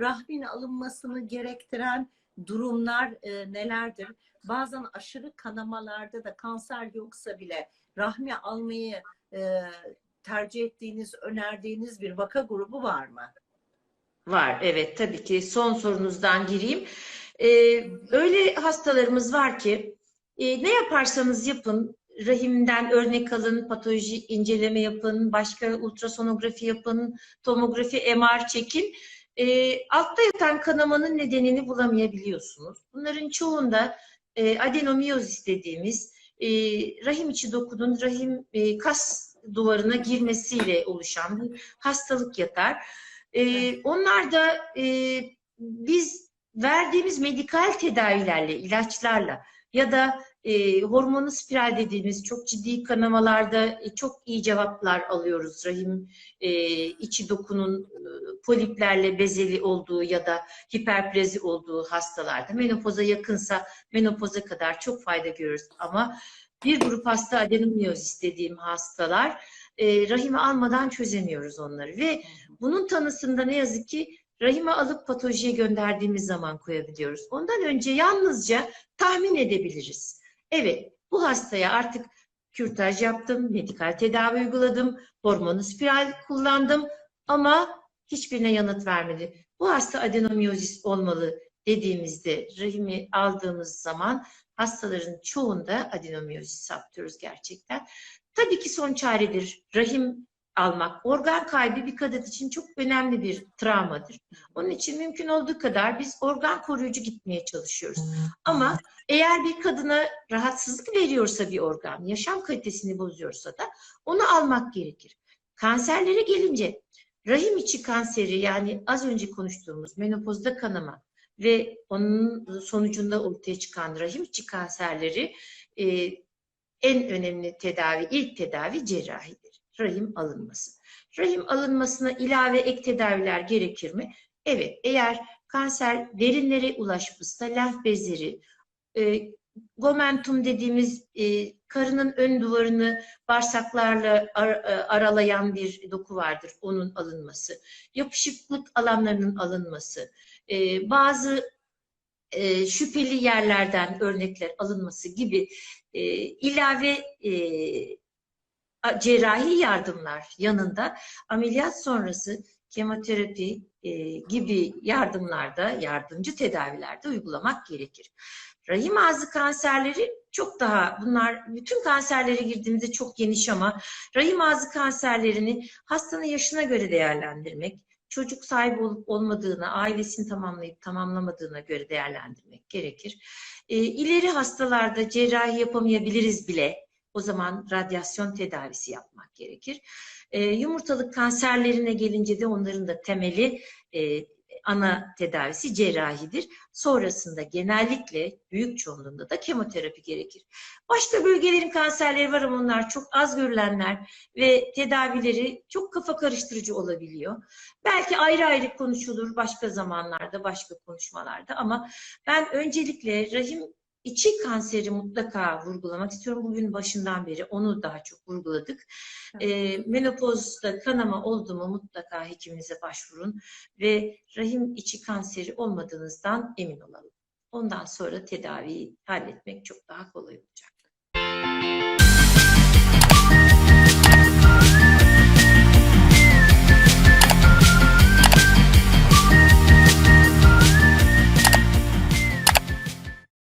rahmin alınmasını gerektiren durumlar e, nelerdir? Bazen aşırı kanamalarda da kanser yoksa bile rahmi almayı e, tercih ettiğiniz, önerdiğiniz bir vaka grubu var mı? Var, evet tabii ki. Son sorunuzdan gireyim. Ee, öyle hastalarımız var ki e, ne yaparsanız yapın, rahimden örnek alın, patoloji inceleme yapın, başka ultrasonografi yapın, tomografi, MR çekin. E, altta yatan kanamanın nedenini bulamayabiliyorsunuz. Bunların çoğunda e, adenomiyozis dediğimiz e, rahim içi dokunun rahim e, kas duvarına girmesiyle oluşan bir hastalık yatar. Ee, onlar da e, biz verdiğimiz medikal tedavilerle, ilaçlarla ya da e, hormonu spiral dediğimiz çok ciddi kanamalarda e, çok iyi cevaplar alıyoruz. Rahim e, içi dokunun e, poliplerle bezeli olduğu ya da hiperplezi olduğu hastalarda menopoza yakınsa menopoza kadar çok fayda görürüz. Ama bir grup hasta adenomiyozis dediğim hastalar e, rahime almadan çözemiyoruz onları ve bunun tanısında ne yazık ki rahime alıp patolojiye gönderdiğimiz zaman koyabiliyoruz. Ondan önce yalnızca tahmin edebiliriz. Evet, bu hastaya artık kürtaj yaptım, medikal tedavi uyguladım, hormonu spiral kullandım ama hiçbirine yanıt vermedi. Bu hasta adenomiyozis olmalı dediğimizde rahimi aldığımız zaman hastaların çoğunda adenomiyozis saptıyoruz gerçekten. Tabii ki son çaredir rahim almak. Organ kaybı bir kadın için çok önemli bir travmadır. Onun için mümkün olduğu kadar biz organ koruyucu gitmeye çalışıyoruz. Ama eğer bir kadına rahatsızlık veriyorsa bir organ, yaşam kalitesini bozuyorsa da onu almak gerekir. Kanserlere gelince rahim içi kanseri yani az önce konuştuğumuz menopozda kanama ve onun sonucunda ortaya çıkan rahim içi kanserleri e, en önemli tedavi, ilk tedavi cerrahidir. Rahim alınması. Rahim alınmasına ilave ek tedaviler gerekir mi? Evet, eğer kanser derinlere ulaşmışsa lenf bezleri, e, gomentum dediğimiz e, karının ön duvarını bağırsaklarla ar, e, aralayan bir doku vardır, onun alınması. Yapışıklık alanlarının alınması, e, bazı e, şüpheli yerlerden örnekler alınması gibi e, ilave e, cerrahi yardımlar yanında ameliyat sonrası kemoterapi e, gibi yardımlarda, yardımcı tedavilerde uygulamak gerekir. Rahim ağzı kanserleri çok daha, bunlar bütün kanserlere girdiğimizde çok geniş ama rahim ağzı kanserlerini hastanın yaşına göre değerlendirmek, çocuk sahibi olup olmadığına, ailesini tamamlayıp tamamlamadığına göre değerlendirmek gerekir. E, ileri hastalarda cerrahi yapamayabiliriz bile. O zaman radyasyon tedavisi yapmak gerekir. E, yumurtalık kanserlerine gelince de onların da temeli e, ana tedavisi cerrahidir. Sonrasında genellikle büyük çoğunluğunda da kemoterapi gerekir. Başka bölgelerin kanserleri var ama onlar çok az görülenler ve tedavileri çok kafa karıştırıcı olabiliyor. Belki ayrı ayrı konuşulur başka zamanlarda, başka konuşmalarda ama ben öncelikle rahim içi kanseri mutlaka vurgulamak istiyorum. Bugün başından beri onu daha çok vurguladık. E, menopozda kanama oldu mu mutlaka hekiminize başvurun ve rahim içi kanseri olmadığınızdan emin olalım. Ondan sonra tedaviyi halletmek çok daha kolay olacak.